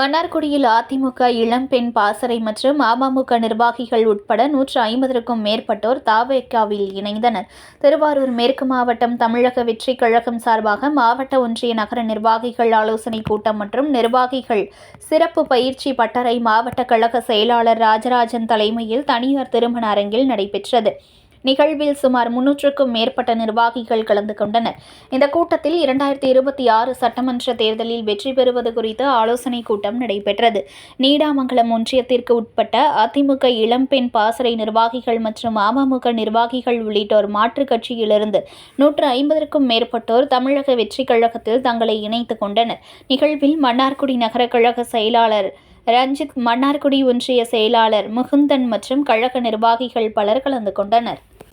மன்னார்குடியில் அதிமுக இளம்பெண் பாசறை மற்றும் அமமுக நிர்வாகிகள் உட்பட நூற்று ஐம்பதற்கும் மேற்பட்டோர் தாவேக்காவில் இணைந்தனர். திருவாரூர் மேற்கு மாவட்டம் தமிழக வெற்றி கழகம் சார்பாக மாவட்ட ஒன்றிய நகர நிர்வாகிகள் ஆலோசனைக் கூட்டம் மற்றும் நிர்வாகிகள் சிறப்பு பயிற்சி பட்டறை மாவட்ட கழக செயலாளர் ராஜராஜன் தலைமையில் தனியார் திருமண அரங்கில் நடைபெற்றது. நிகழ்வில் சுமார் முன்னூற்றுக்கும் மேற்பட்ட நிர்வாகிகள் கலந்து கொண்டனர். இந்த கூட்டத்தில் இரண்டாயிரத்தி இருபத்தி ஆறு சட்டமன்ற தேர்தலில் வெற்றி பெறுவது குறித்து ஆலோசனைக் கூட்டம் நடைபெற்றது. நீடாமங்கலம் ஒன்றியத்திற்கு உட்பட்ட அதிமுக இளம்பெண் பாசறை நிர்வாகிகள் மற்றும் அமமுக நிர்வாகிகள் உள்ளிட்டோர் மாற்றுக் கட்சியிலிருந்து நூற்று ஐம்பதற்கும் மேற்பட்டோர் தமிழக வெற்றிக் கழகத்தில் தங்களை இணைத்துக் கொண்டனர். நிகழ்வில் மன்னார்குடி நகர கழக செயலாளர் ரஞ்சித் மன்னார்குடி ஒன்றிய செயலாளர் முகுந்தன் மற்றும் கழக நிர்வாகிகள் பலர் கலந்து கொண்டனர்.